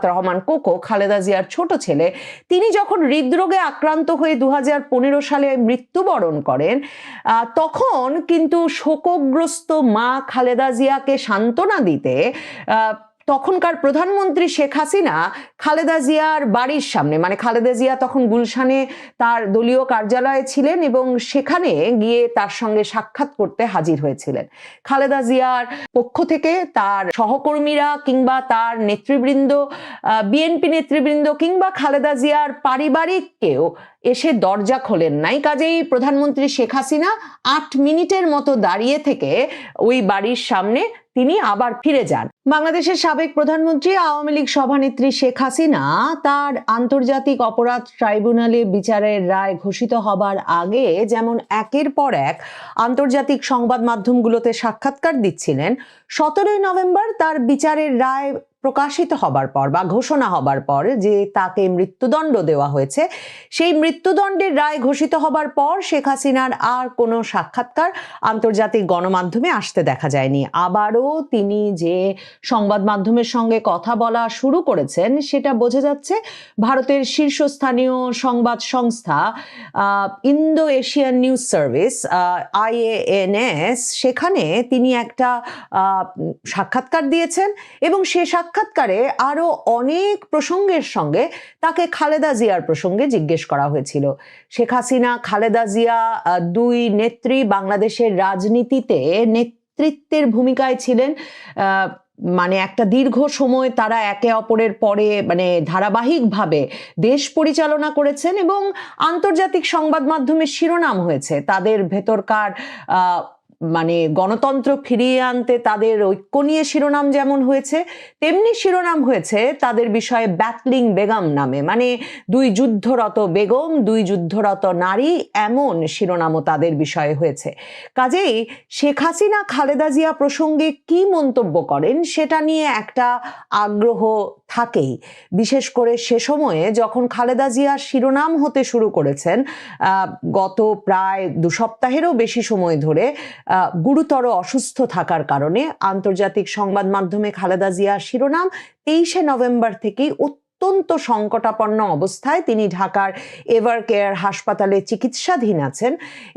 Rahman cocoa, Khaleda জিয়ার ছোট ছেলে, তিনি যখন হৃদরোগে আক্রান্ত হয়ে দুহাজার পনেরো সালে মৃত্যুবরণ করেন তখন কিন্তু শোকগ্রস্ত মা খালেদা জিয়াকে সান্ত্বনা দিতে তখনকার প্রধানমন্ত্রী শেখ হাসিনা খালেদা জিয়ার বাড়ির সামনে মানে খালেদা জিয়া তখন গুলশানে তার দলীয় কার্যালয়ে ছিলেন এবং সেখানে গিয়ে তার সঙ্গে সাক্ষাৎ করতে হাজির হয়েছিলেন। খালেদা জিয়ার পক্ষ থেকে তার সহকর্মীরা কিংবা তার নেতৃবৃন্দ বিএনপি নেতৃবৃন্দ কিংবা খালেদা জিয়ার পারিবারিক কেউ এসে দরজা খোলেন নাই। কাজেই প্রধানমন্ত্রী শেখ হাসিনা আট মিনিটের মতো দাঁড়িয়ে থেকে ওই বাড়ির সামনে তিনি আবার ফিরে যান। বাংলাদেশের সাবেক প্রধানমন্ত্রী, আওয়ামী লীগ সভানেত্রী শেখ হাসিনা তার আন্তর্জাতিক অপরাধ ট্রাইব্যুনালে বিচারের রায় ঘোষিত হবার আগে যেমন একের পর এক আন্তর্জাতিক সংবাদ মাধ্যমগুলোতে সাক্ষাৎকার দিচ্ছিলেন, সতেরোই নভেম্বর তার বিচারের রায় প্রকাশিত হবার পর বা ঘোষণা হবার পর যে তাকে মৃত্যুদণ্ড দেওয়া হয়েছে, সেই মৃত্যুদণ্ডের রায় ঘোষিত হবার পর শেখ হাসিনার আর কোনো সাক্ষাৎকার আন্তর্জাতিক গণমাধ্যমে আসতে দেখা যায়নি। আবারও তিনি যে সংবাদ মাধ্যমের সঙ্গে কথা বলা শুরু করেছেন, সেটা বোঝা যাচ্ছে ভারতের শীর্ষস্থানীয় সংবাদ সংস্থা Indo Asian News Service IANS, সেখানে তিনি একটা সাক্ষাৎকার দিয়েছেন এবং সে সাক্ষাৎকারে আরও অনেক প্রসঙ্গের সঙ্গে তাকে খালেদা জিয়ার প্রসঙ্গে জিজ্ঞেস করা হয়েছিল। শেখ হাসিনা, খালেদা জিয়া দুই নেত্রী বাংলাদেশের রাজনীতিতে নেতৃত্বের ভূমিকায় ছিলেন। মানে একটা দীর্ঘ সময় তারা একে অপরের পরে মানে ধারাবাহিকভাবে দেশ পরিচালনা করেছেন এবং আন্তর্জাতিক সংবাদ মাধ্যমের শিরোনাম হয়েছে। তাদের ভেতরকার মানে গণতন্ত্র ফিরিয়ে আনতে তাদের ঐক্য নিয়ে শিরোনাম যেমন হয়েছে, তেমনি শিরোনাম হয়েছে তাদের বিষয়ে ব্যাটলিং বেগম নামে। মানে দুই যুদ্ধরত বেগম, দুই যুদ্ধরত নারী এমন শিরোনামও তাদের বিষয়ে হয়েছে। কাজেই শেখ হাসিনা খালেদা জিয়া প্রসঙ্গে কি মন্তব্য করেন সেটা নিয়ে একটা আগ্রহ থাকেই। বিশেষ করে সে সময়ে যখন খালেদা জিয়া শিরোনাম হতে শুরু করেছেন গত প্রায় দু সপ্তাহেরও বেশি সময় ধরে গুরুতর অসুস্থ থাকার কারণে আন্তর্জাতিক সংবাদ মাধ্যমে খালেদা জিয়া শিরোনাম তেইশে নভেম্বর থেকেই অত্যন্ত সংকটাপন্ন অবস্থায় তিনি ঢাকার এভার কেয়ার হাসপাতালে চিকিৎসাধীন আছেন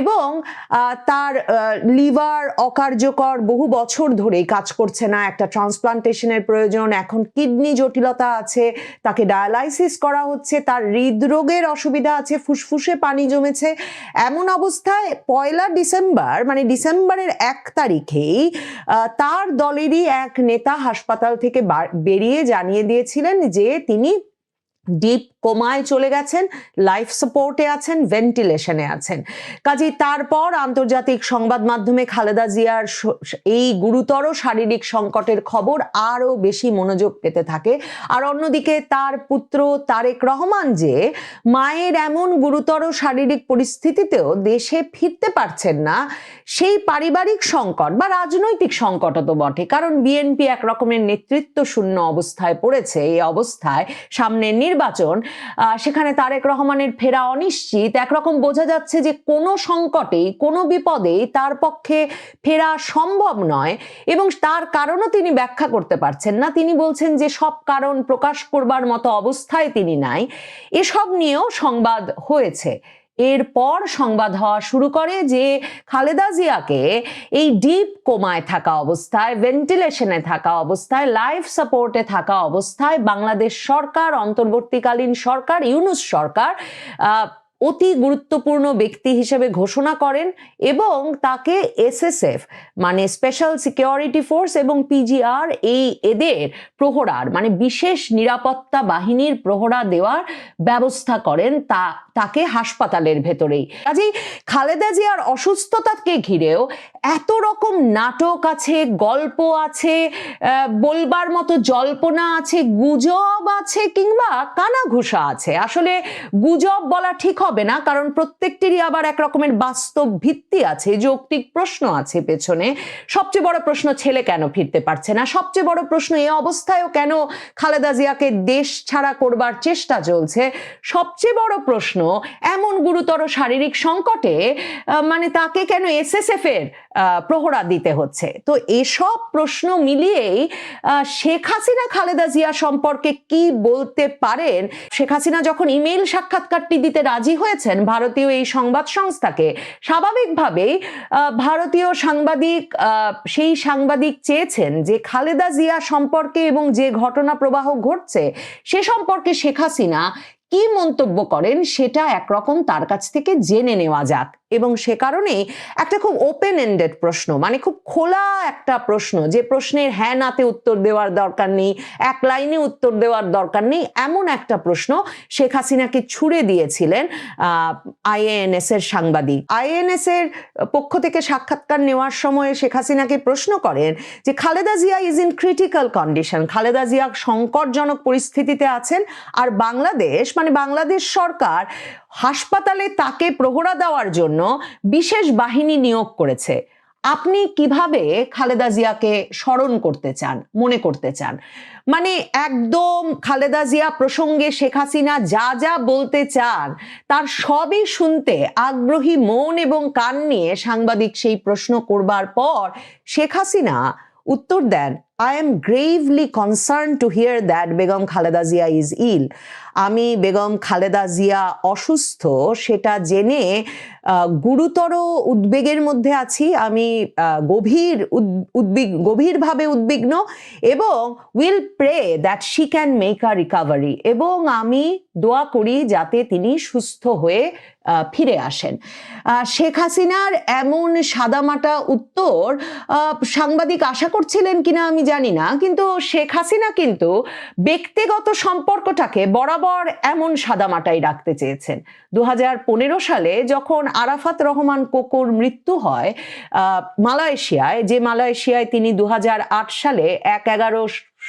এবং তার লিভার অকার্যকর বহু বছর ধরেই কাজ করছে না। একটা ট্রান্সপ্লান্টেশনের প্রয়োজন, এখন কিডনি জটিলতা আছে, তাকে ডায়ালাইসিস করা হচ্ছে, তার হৃদরোগের অসুবিধা আছে, ফুসফুসে পানি জমেছে। এমন অবস্থায় পয়লা ডিসেম্বর মানে ডিসেম্বরের এক তারিখেই তার দলেরই এক নেতা হাসপাতাল থেকে বেরিয়ে জানিয়ে দিয়েছিলেন যে তিনি ডিপ কোমায় চলে গেছেন লাইফ সাপোর্টে আছেন ভেন্টিলেশনে আছেন। কাজেই তারপর আন্তর্জাতিক সংবাদ মাধ্যমে খালেদা জিয়ার এই গুরুতর শারীরিক সংকটের খবর আরও বেশি মনোযোগ পেতে থাকে। আর অন্যদিকে তার পুত্র তারেক রহমান যে মায়ের এমন গুরুতর শারীরিক পরিস্থিতিতেও দেশে ফিরতে পারছেন না, সেই পারিবারিক সংকট বা রাজনৈতিক সংকটও তো বটে। কারণ বিএনপি এক রকমের নেতৃত্ব শূন্য অবস্থায় পড়েছে। এই অবস্থায় সামনে নির্বাচন আহ, সেখানে তারেক রহমানের ফেরা অনিশ্চিত। একরকম বোঝা যাচ্ছে যে কোনো সংকটেই কোনো বিপদেই তার পক্ষে ফেরা সম্ভব নয় এবং তার কারণও তিনি ব্যাখ্যা করতে পারছেন না। তিনি বলছেন যে সব কারণ প্রকাশ করবার মতো অবস্থায় তিনি নাই। এসব নিয়েও সংবাদ হয়েছে। এরপর সংবাদ হওয়া শুরু করে যে খালেদা জিয়াকে এই ডিপ কোমায় থাকা অবস্থায় ভেন্টিলেশনে থাকা অবস্থায় লাইফ সাপোর্টে থাকা অবস্থায় বাংলাদেশ সরকার, অন্তর্বর্তীকালীন সরকার, ইউনুস সরকার অতি গুরুত্বপূর্ণ ব্যক্তি হিসেবে ঘোষণা করেন এবং তাকে এসএসএফ মানে স্পেশাল সিকিউরিটি ফোর্স এবং পিজিআর এই এদের প্রহরার মানে বিশেষ নিরাপত্তা বাহিনীর প্রহরা দেওয়ার ব্যবস্থা করেন তা, তাকে হাসপাতালের ভেতরেই। কাজেই খালেদা জিয়ার অসুস্থতাকে ঘিরেও এত রকম নাটক আছে, গল্প আছে বলবার মতো জল্পনা আছে, গুজব আছে কিংবা কানাঘুষা আছে। আসলে গুজব বলা ঠিক হবে না, কারণ প্রত্যেকটিরই আবার এক রকমের বাস্তব ভিত্তি আছে, যৌক্তিক প্রশ্ন আছে পেছনে। সবচেয়ে বড় প্রশ্ন, ছেলে কেন ফিরতে পারছে না? সবচেয়ে বড় প্রশ্ন, এ অবস্থায়ও কেন খালেদা জিয়াকে দেশ ছাড়া করবার চেষ্টা চলছে? সবচেয়ে বড় প্রশ্ন, এমন গুরুতর শারীরিক সংকটে মানে তাকে কেন এসএসএফ এর প্রহরা দিতে হচ্ছে? তো এসব প্রশ্ন মিলিয়েই শেখ হাসিনা খালেদা জিয়া সম্পর্কে কি বলতে পারেন? শেখ হাসিনা যখন ইমেইল সাক্ষাৎকারটি দিতে রাজি হয়েছেন ভারতীয় এই সংবাদ সংস্থাকে। স্বাভাবিকভাবেই ভারতীয় সাংবাদিক সেই সাংবাদিক চেয়েছেন যে খালেদা জিয়া সম্পর্কে এবং যে ঘটনা প্রবাহ ঘটছে সে সম্পর্কে শেখ হাসিনা কি মন্তব্য করেন সেটা একরকম তার কাছ থেকে জেনে নেওয়া যাক। এবং সে কারণে একটা খুব ওপেন এন্ডেড প্রশ্ন মানে খুব খোলা একটা প্রশ্ন, যে প্রশ্নের হ্যাঁ নাতে উত্তর দেওয়ার দরকার নেই, এক লাইনে উত্তর দেওয়ার দরকার নেই, এমন একটা প্রশ্ন শেখ হাসিনাকে ছুড়ে দিয়েছিলেন আইএএনএস এর সাংবাদিক। আইএনএস এর পক্ষ থেকে সাক্ষাৎকার নেওয়ার সময় শেখ হাসিনাকে প্রশ্ন করেন যে, Khaleda Zia is in critical condition Khaleda Zia সংকটজনক পরিস্থিতিতে আছেন আর বাংলাদেশ মানে বাংলাদেশ সরকার হাসপাতালে তাকে প্রহরা দেওয়ার জন্য বিশেষ বাহিনী নিয়োগ করেছে। আপনি কীভাবে খালেদা জিয়াকে স্মরণ করতে চান, মনে করতে চান? মানে একদম খালেদা জিয়া প্রসঙ্গে শেখ হাসিনা যা যা বলতে চান, তার সবই শুনতে আগ্রহী মন এবং কান নিয়ে সাংবাদিক সেই প্রশ্ন করবার পর শেখ হাসিনা উত্তর দেন I am gravely concern to hear that Begum Khaleda Zia is ill আমি বেগম খালেদা জিয়া অসুস্থ, সেটা জেনে গুরুতর উদ্বেগের মধ্যে আছি। আমি গভীর উদ- উদ্বিগ, গভীরভাবে উদ্বিগ্ন এবং will pray that she can make a recovery এবং আমি দোয়া করি যাতে তিনি সুস্থ হয়ে ফিরে আসেন। শেখ হাসিনার এমন সাদামাটা উত্তর সাংবাদিক আশা করছিলেন কিনা আমি জানি না, কিন্তু শেখ হাসিনা কিন্তু ব্যক্তিগত সম্পর্কটাকে বরাবর এমন সাদামাটাই রাখতে চেয়েছেন। দু হাজার পনেরো সালে যখন আরাফাত রহমান কোকোর মৃত্যু হয় মালয়েশিয়ায়, যে মালয়েশিয়ায় তিনি দু হাজার আট সালে এক এগারো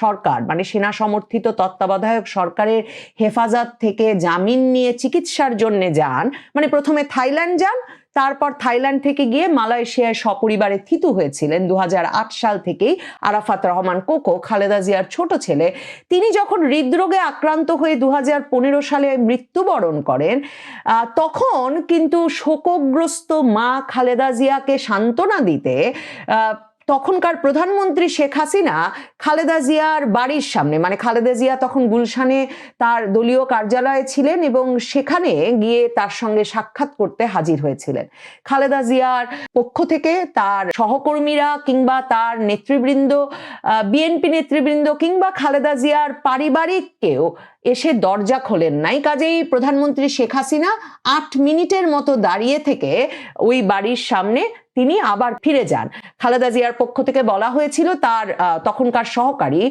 সরকার মানে সেনা সমর্থিত তত্ত্বাবধায়ক সরকারের হেফাজত থেকে জামিন নিয়ে চিকিৎসার জন্য যান মানে প্রথমে থাইল্যান্ড যান, তারপর থাইল্যান্ড থেকে গিয়ে মালয়েশিয়ায় সপরিবারে থিতু হয়েছিলেন। দু হাজার আট সাল থেকেই আরাফাত রহমান কোকো, খালেদা জিয়ার ছোট ছেলে, তিনি যখন হৃদরোগে আক্রান্ত হয়ে দু হাজার পনেরো সালে মৃত্যুবরণ করেন তখন কিন্তু শোকগ্রস্ত মা খালেদা জিয়াকে সান্ত্বনা দিতে তখনকার প্রধানমন্ত্রী শেখ হাসিনা খালেদা জিয়ার বাড়ির সামনে মানে খালেদা জিয়া তখন গুলশানে তার দলীয় কার্যালয়ে ছিলেন এবং সেখানে গিয়ে তার সঙ্গে সাক্ষাৎ করতে হাজির হয়েছিলেন। খালেদা জিয়ার পক্ষ থেকে তার সহকর্মীরা কিংবা তার নেতৃবৃন্দ বিএনপি নেতৃবৃন্দ কিংবা খালেদা জিয়ার পারিবারিক কেউ এসে দরজা খোলেন নাই। কাজেই প্রধানমন্ত্রী শেখ হাসিনা আট মিনিটের মতো দাঁড়িয়ে থেকে ওই বাড়ির সামনে তিনি আবার ফিরে যান। খালেদা জিয়ার পক্ষ থেকে বলা হয়েছিল তার তখনকার সহকারী,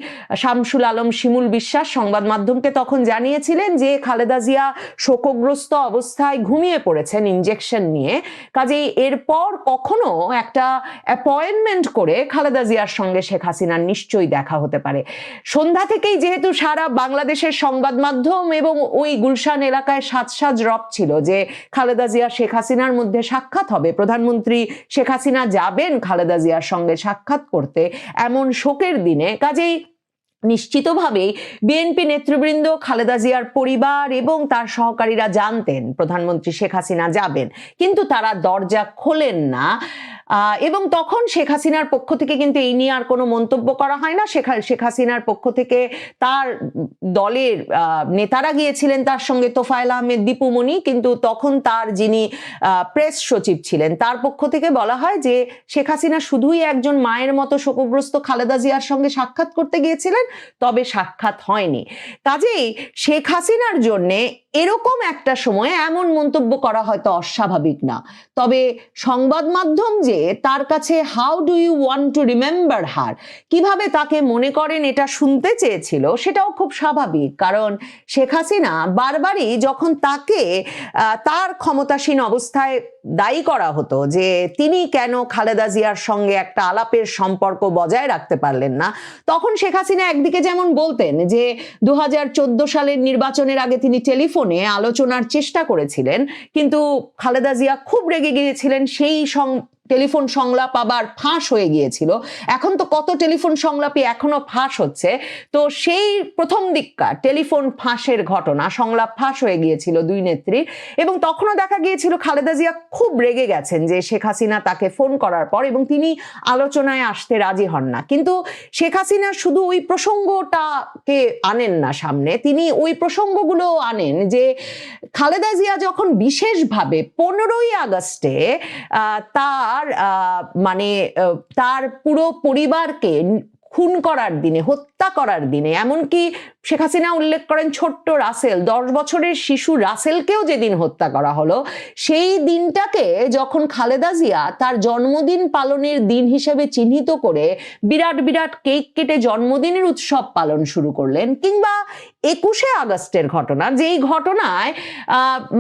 শামসুল আলম শিমুল বিশ্বাস সংবাদ মাধ্যমকে তখন জানিয়েছিলেন যে খালেদা জিয়া শোকগ্রস্ত অবস্থায় ঘুমিয়ে পড়েছেন ইনজেকশন নিয়ে। কাজেই এরপর কখনো একটা অ্যাপয়েন্টমেন্ট করে খালেদা জিয়ার সঙ্গে শেখ হাসিনার নিশ্চয়ই দেখা হতে পারে। সন্ধ্যা থেকেই যেহেতু সারা বাংলাদেশের সংবাদ মাধ্যম এবং ওই গুলশান এলাকায় সাজ সাজ রব ছিল যে খালেদা জিয়া শেখ হাসিনার মধ্যে সাক্ষাৎ হবে। প্রধানমন্ত্রী শেখ হাসিনা যাবেন খালেদা জিয়ার সঙ্গে সাক্ষাৎ করতে এমন শোকের দিনে কাজেই নিশ্চিতভাবেই বিএনপি নেতৃবৃন্দ খালেদা জিয়ার পরিবার এবং তার সহকারীরা জানতেন প্রধানমন্ত্রী শেখ হাসিনা যাবেন, কিন্তু তারা দরজা খোলেন না। এবং তখন শেখ হাসিনার পক্ষ থেকে কিন্তু এই নিয়ে আর কোনো মন্তব্য করা হয় না। শেখ শেখ হাসিনার পক্ষ থেকে তার দলের নেতারা গিয়েছিলেন তার সঙ্গে তোফায়েল আহমেদ দীপুমণি কিন্তু তখন তার যিনি প্রেস সচিব ছিলেন, তার পক্ষ থেকে বলা হয় যে শেখ হাসিনা শুধুই একজন মায়ের মতো শোকগ্রস্ত খালেদা জিয়ার সঙ্গে সাক্ষাৎ করতে গিয়েছিলেন, তবে সাক্ষাৎ হয়নি। কাজেই শেখ হাসিনার জন্যে এরকম একটা সময়ে এমন মন্তব্য করা হয়তো অস্বাভাবিক না। তবে সংবাদ মাধ্যম যে তার কাছে how do you want to remember her কীভাবে তাকে মনে করেন এটা শুনতে চেয়েছিল? সেটাও খুব স্বাভাবিক। কারণ শেখ হাসিনা বারবারই যখন তাকে তার ক্ষমতাসীন অবস্থায় দায়ী করা হতো যে তিনি কেন খালেদা জিয়ার সঙ্গে একটা আলাপের সম্পর্ক বজায় রাখতে পারলেন না, তখন শেখ হাসিনা একদিকে যেমন বলতেন যে দু হাজার চোদ্দ সালের নির্বাচনের আগে তিনি টেলিফোনে আলোচনার চেষ্টা করেছিলেন, কিন্তু খালেদা জিয়া খুব রেগে গিয়েছিলেন সেই টেলিফোন সংলাপ আবার ফাঁস হয়ে গিয়েছিল। এখন তো কত টেলিফোন সংলাপই এখনও ফাঁস হচ্ছে। তো সেই প্রথম দিককার টেলিফোন ফাঁসের ঘটনা সংলাপ ফাঁস হয়ে গিয়েছিল দুই নেত্রীর এবং তখনও দেখা গিয়েছিল খালেদা জিয়া খুব রেগে গেছেন যে শেখ হাসিনা তাকে ফোন করার পর এবং তিনি আলোচনায় আসতে রাজি হন না। কিন্তু শেখ হাসিনা শুধু ওই প্রসঙ্গটাকে আনেন না সামনে তিনি ওই প্রসঙ্গগুলো আনেন যে খালেদা জিয়া যখন বিশেষভাবে পনেরোই আগস্টে আহ, তার মানে তার পুরো পরিবারকে খুন করার দিনে হত্যা করার দিনে। এমনকি শেখ হাসিনা উল্লেখ করেন ছোট্ট রাসেল, দশ বছরের শিশু রাসেলকেও যেদিন হত্যা করা হলো, সেই দিনটাকে যখন খালেদা জিয়া তার জন্মদিন পালনের দিন হিসেবে চিহ্নিত করে বিরাট বিরাট কেক কেটে জন্মদিনের উৎসব পালন শুরু করলেন, কিংবা একুশে আগস্টের ঘটনা, যেই ঘটনায়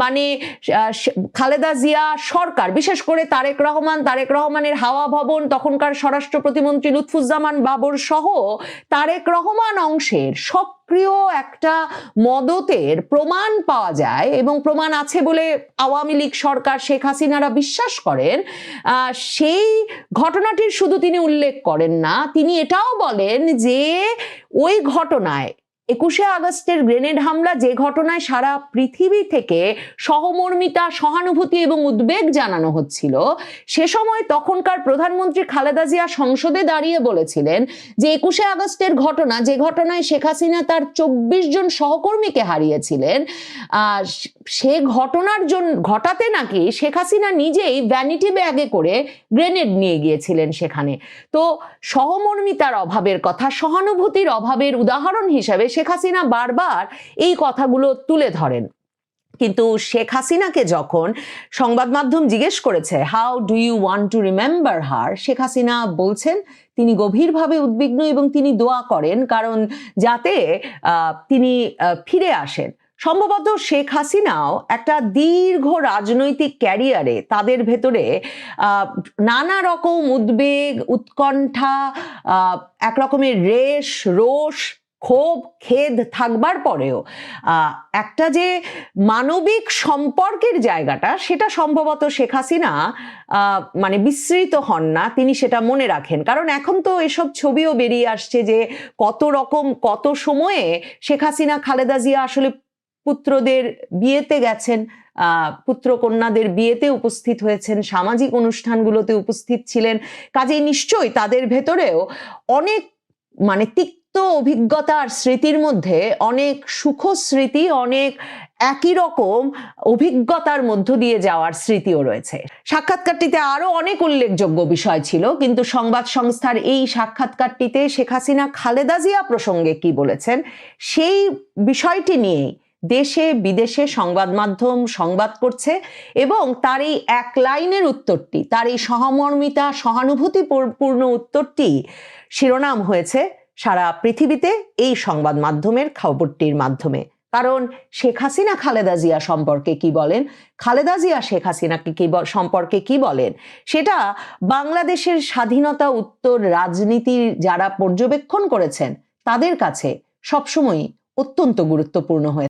মানে খালেদা জিয়া সরকার, বিশেষ করে তারেক রহমান, তারেক রহমানের হাওয়া ভবন, তখনকার স্বরাষ্ট্র প্রতিমন্ত্রী লুৎফুজ্জামান বাবর সহ তারেক রহমান অংশের সক্রিয় একটা মদতের প্রমাণ পাওয়া যায় এবং প্রমাণ আছে বলে আওয়ামী লীগ সরকার শেখ হাসিনারা বিশ্বাস করেন। সেই ঘটনাটির শুধু তিনি উল্লেখ করেন না, তিনি এটাও বলেন যে ওই ঘটনায় একুশে আগস্টের গ্রেনেড হামলা, যে ঘটনায় সারা পৃথিবী থেকে সহমর্মিতা, সহানুভূতি এবং উদ্বেগ জানানো হচ্ছিল, সে সময় তখনকার প্রধানমন্ত্রী খালেদা জিয়া সংসদে দাঁড়িয়ে বলেছিলেন যে একুশে আগস্টের ঘটনা, যে ঘটনায় শেখ হাসিনা তার চব্বিশ জন সহকর্মীকে হারিয়েছিলেন সে ঘটনার জন্য ঘটাতে নাকি শেখ হাসিনা নিজেই ভ্যানিটি ব্যাগে করে গ্রেনেড নিয়ে গিয়েছিলেন সেখানে। তো সহমর্মিতার অভাবের কথা, সহানুভূতির অভাবের উদাহরণ হিসাবে শেখ হাসিনা বারবার এই কথাগুলো তুলে ধরেন। কিন্তু শেখ হাসিনাকে যখন সংবাদ মাধ্যম জিজ্ঞেস করেছে how do you want to remember her Sheikh Hasina বলছেন, তিনি গভীরভাবে উদ্বিগ্ন এবং তিনি দোয়া করেন, কারণ যাতে তিনি ফিরে আসেন। সম্ভবত শেখ হাসিনাও একটা দীর্ঘ রাজনৈতিক ক্যারিয়ারে তাদের ভেতরে নানা রকম উদ্বেগ, উৎকণ্ঠা এক রকমের রেশ, রোষ ক্ষোভ, খেদ থাকবার পরেও একটা যে মানবিক সম্পর্কের জায়গাটা, সেটা সম্ভবত শেখ হাসিনা মানে বিস্মৃত হন না, তিনি সেটা মনে রাখেন। কারণ এখন তো এসব ছবিও বেরিয়ে আসছে যে কত রকম, কত সময়ে শেখ হাসিনা, খালেদা জিয়া আসলে পুত্রদের বিয়েতে গেছেন পুত্র কন্যাদের বিয়েতে উপস্থিত হয়েছেন, সামাজিক অনুষ্ঠানগুলোতে উপস্থিত ছিলেন। কাজেই নিশ্চয়ই তাদের ভেতরেও অনেক মানে তিক্ত অভিজ্ঞতার স্মৃতির মধ্যে অনেক সুখ স্মৃতি, অনেক একই রকম অভিজ্ঞতার মধ্য দিয়ে যাওয়ার স্মৃতিও রয়েছে। সাক্ষাৎকারটিতে আরও অনেক উল্লেখযোগ্য বিষয় ছিল, কিন্তু সংবাদ সংস্থার এই সাক্ষাৎকারটিতে শেখ হাসিনা খালেদা জিয়া প্রসঙ্গে কি বলেছেন, সেই বিষয়টি নিয়েই দেশে, বিদেশে সংবাদ মাধ্যম সংবাদ করছে এবং তার এই এক লাইনের উত্তরটি, তার এই সহমর্মিতা, সহানুভূতিপূর্ণ উত্তরটি শিরোনাম হয়েছে সারা পৃথিবীতে এই সংবাদ মাধ্যমের খবরটির মাধ্যমে। কারণ শেখ হাসিনা খালেদা জিয়া সম্পর্কে কি বলেন? খালেদা জিয়া শেখ হাসিনাকে কি সম্পর্কে কি বলেন? সেটা বাংলাদেশের স্বাধীনতা উত্তর রাজনীতির যারা পর্যবেক্ষণ করেছেন, তাদের কাছে সবসময়ই অত্যন্ত গুরুত্বপূর্ণ হয়ে